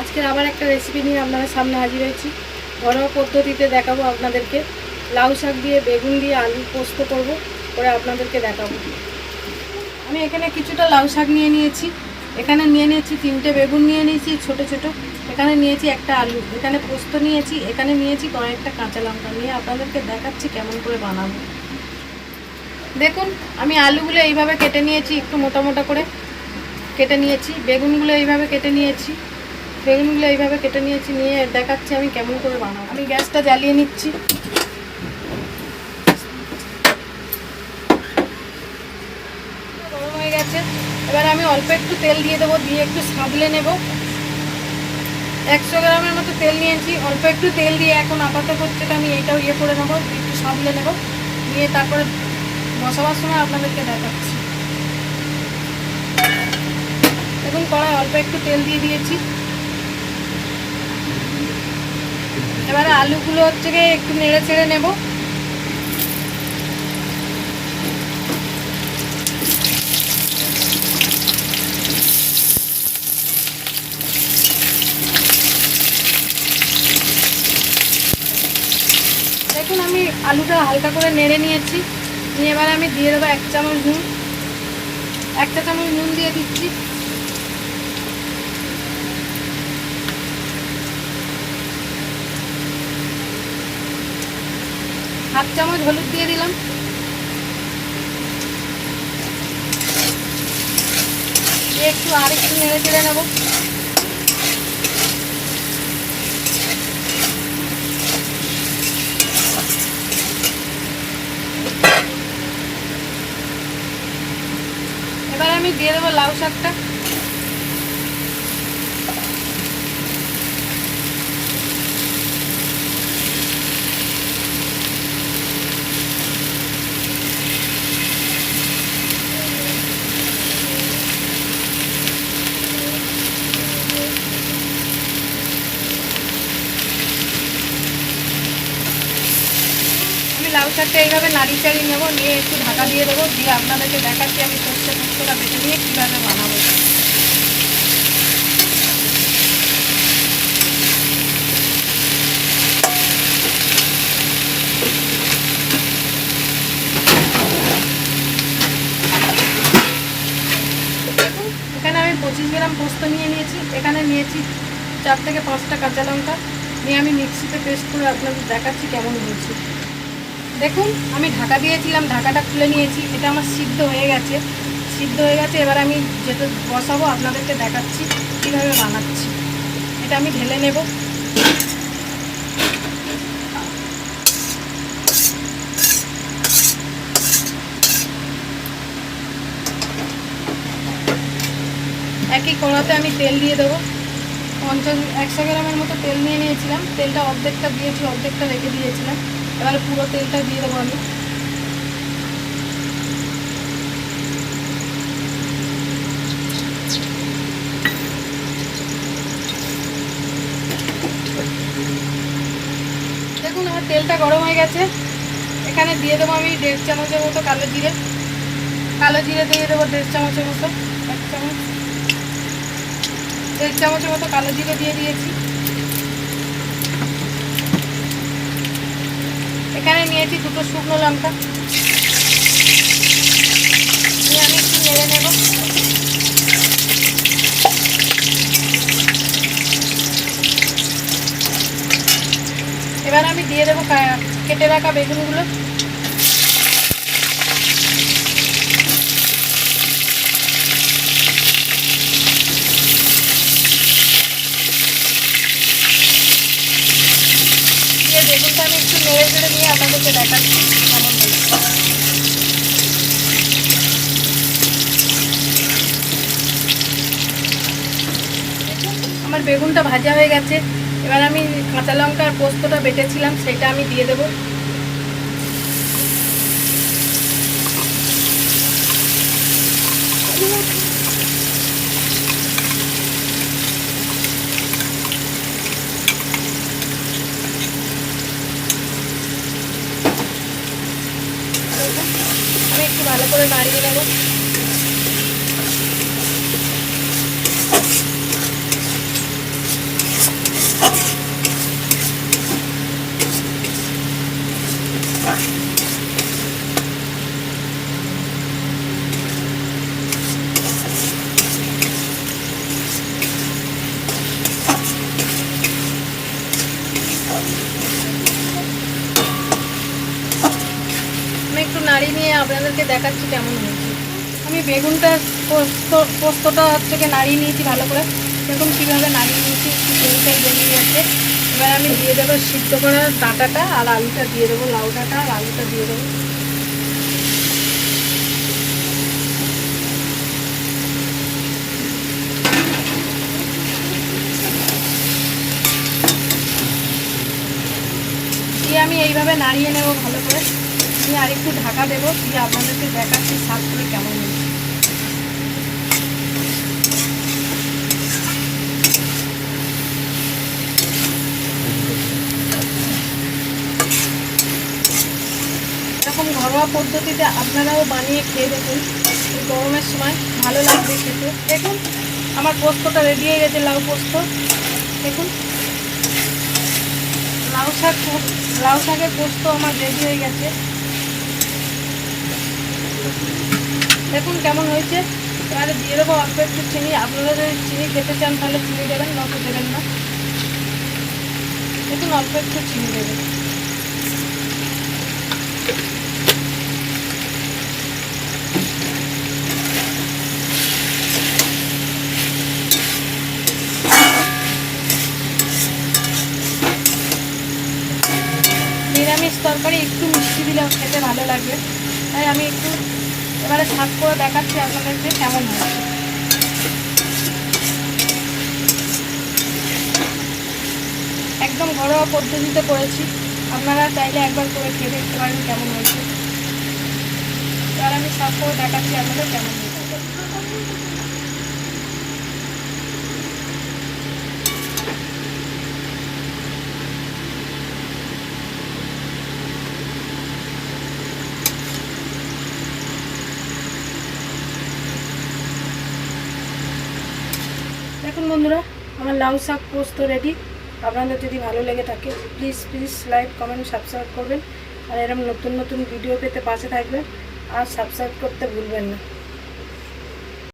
আজকের আবার একটা রেসিপি নিয়ে আপনাদের সামনে হাজির হয়েছি। ঘরোয়া পদ্ধতিতে দেখাবো আপনাদেরকে। লাউ শাক দিয়ে, বেগুন দিয়ে আলু পোস্ত করব করে আপনাদেরকে দেখাবো। আমি এখানে কিছুটা লাউ শাক নিয়ে নিয়েছি। এখানে নিয়ে নিয়েছি তিনটে বেগুন নিয়ে নিয়েছি, ছোট ছোট। এখানে নিয়েছি একটা আলু। এখানে পোস্ত নিয়েছি, এখানে নিয়েছি কয়েকটা কাঁচা লঙ্কা। নিয়ে আপনাদেরকে দেখাচ্ছি কেমন করে বানাবো। দেখুন, আমি আলুগুলো এইভাবে কেটে নিয়েছি, একটু মোটা মোটা করে কেটে নিয়েছি। বেগুনগুলো এইভাবে কেটে নিয়েছি। বেগুনগুলো এইভাবে কেটে নিয়েছি, নিয়ে দেখাচ্ছি আমি কেমন করে বানাবো। আমি গ্যাসটা জ্বালিয়ে নিচ্ছি। গরম হয়ে গেছে। এবার আমি অল্প একটু তেল দিয়ে দেবো, দিয়ে একটু সাঁতলে নেব। একশো গ্রামের মতো তেল নিয়েছি। অল্প একটু তেল দিয়ে এখন আপাতত হচ্ছে আমি এইটাও ইয়ে করে নেব একটু সাঁতলে নেব। নিয়ে তারপরে বসাবার সময় আপনাদেরকে দেখাচ্ছি। দেখুন, কড়াই অল্প একটু তেল দিয়ে দিয়েছি। এবারে আলুগুলো হচ্ছে গিয়ে একটু নেড়ে চেড়ে নেব। দেখুন, আমি আলুটা হালকা করে নেড়ে নিয়েছি। নিয়ে এবার আমি দিয়ে দেবো এক চামচ নুন। একটা চামচ নুন দিয়ে দিচ্ছি। হাফ চামচ হলুদ দিয়ে দিলাম। একটু আর একটু নেড়ে চেড়ে নেব। এবার আমি দিয়ে দেবো লাউ শাকটা। আমি এইভাবে নাড়িয়ে চাড়িয়ে নেব, নিয়ে একটু ঢাকা দিয়ে দেবো, দিয়ে আপনাদেরকে দেখাচ্ছি আমি সর্ষে পোস্তটা বেটে নিয়ে কীভাবে বানাবো। এখানে আমি পঁচিশ গ্রাম পোস্ত নিয়ে নিয়েছি, এখানে নিয়েছি চার থেকে পাঁচটা কাঁচা লঙ্কা। নিয়ে আমি মিক্সিতে পেস্ট করে আপনাদের দেখাচ্ছি কেমন হয়েছে। দেখুন, আমি ঢাকা দিয়েছিলাম, ঢাকাটা খুলে নিয়েছি, এটা আমার সিদ্ধ হয়ে গেছে। সিদ্ধ হয়ে গেছে, এবার আমি যেতে বসাবো, আপনাদেরকে দেখাচ্ছি, কীভাবে বানাচ্ছি। এটা আমি ঢেলে নেব। একই কড়াতে আমি তেল দিয়ে দেবো। পঞ্চাশ, একশো গ্রামের মতো তেল নিয়ে নিয়েছিলাম। তেলটা অর্ধেকটা দিয়েছি, অর্ধেকটা রেখে দিয়েছিলাম। এবারে পুরো তেলটা দিয়ে দেবো আমি। দেখুন, আমার তেলটা গরম হয়ে গেছে। এখানে দিয়ে দেবো আমি দেড় চামচের মতো কালো জিরে। কালো জিরে দিয়ে দেবো দেড় চামচের মতো, এক চামচ। দেড় চামচের মতো কালো জিরে দিয়ে দিয়েছি। এখানে নিয়েছি দুটো শুকনো লঙ্কা। নিয়ে আমি একটু নেড়ে নেব। এবার আমি দিয়ে দেবো কেটে রাখা বেগুনগুলো দিয়ে বেগুনটা আমি একটু নেড়ে নিয়ে আপনাদেরকে দেখাচ্ছি আমার বেগুনটা ভাজা হয়ে গেছে। এবার আমি কাঁচা লঙ্কার পোস্তটা বেটেছিলাম, সেটা আমি দিয়ে দেবো আমি একটু ভালো করে নাড়িয়ে নেব। আপনাদেরকে দেখাচ্ছি কেমন হয়েছে। আমি বেগুনটা পোস্ত, পোস্তটা গিয়ে নাড়িয়ে নিয়েছি ভালো করে। দেখুন কীভাবে নাড়িয়ে নিয়েছি, একটু তেলটাই গেছে। এবার আমি দিয়ে দেবো সিদ্ধ করা ডাঁটাটা আর আলুটা দিয়ে দেবো, লাউ ডাঁটা আর আলুটা দিয়ে দেবো। দিয়ে আমি এইভাবে নাড়িয়ে নেব ভালো করে। দিয়ে আরেকটু ঢাকা দেবো, দিয়ে আপনাদেরকে দেখাচ্ছি স্বাদ করে কেমন এরকম ঘরোয়া পদ্ধতিতে আপনারাও বানিয়ে খেয়ে দেখুন গরমের সময় ভালো লাগবে খেতে। দেখুন, আমার পোস্তটা রেডি হয়ে গেছে, লাউ পোস্ত। দেখুন, লাউ শাক, লাউ শাকের পোস্ত আমার রেডি হয়ে গেছে। দেখুন কেমন হয়েছে। এবারে দিয়ে দেবো অল্প একটু চিনি। আপনারা যদি চিনি খেতে চান, তাহলে চিনি দেবেন, নয়তো দেবেন না। দেখুন, অল্প একটু চিনি দেবেন। নিরামিষ তরকারি একটু মিষ্টি দিলে খেতে ভালো লাগবে তাই আমি একটু এবারে সাত করে দেখাচ্ছি আপনাদেরকে কেমন হয় একদম ঘরোয়া পদ্ধতিতে করেছি। আপনারা চাইলে একবার করে খেয়ে দেখতে পারেন কেমন হয়েছে। এবার আমি সাত করে দেখাচ্ছি আপনাদের কেমন হয়েছে। দেখুন বন্ধুরা, আমার লাউ শাক পোস্ত রেডি আপনাদের যদি ভালো লেগে থাকে please please like comment subscribe করবেন। আর এরকম নতুন নতুন ভিডিও পেতে পাশে থাকবেন। আর সাবস্ক্রাইব করতে ভুলবেন না।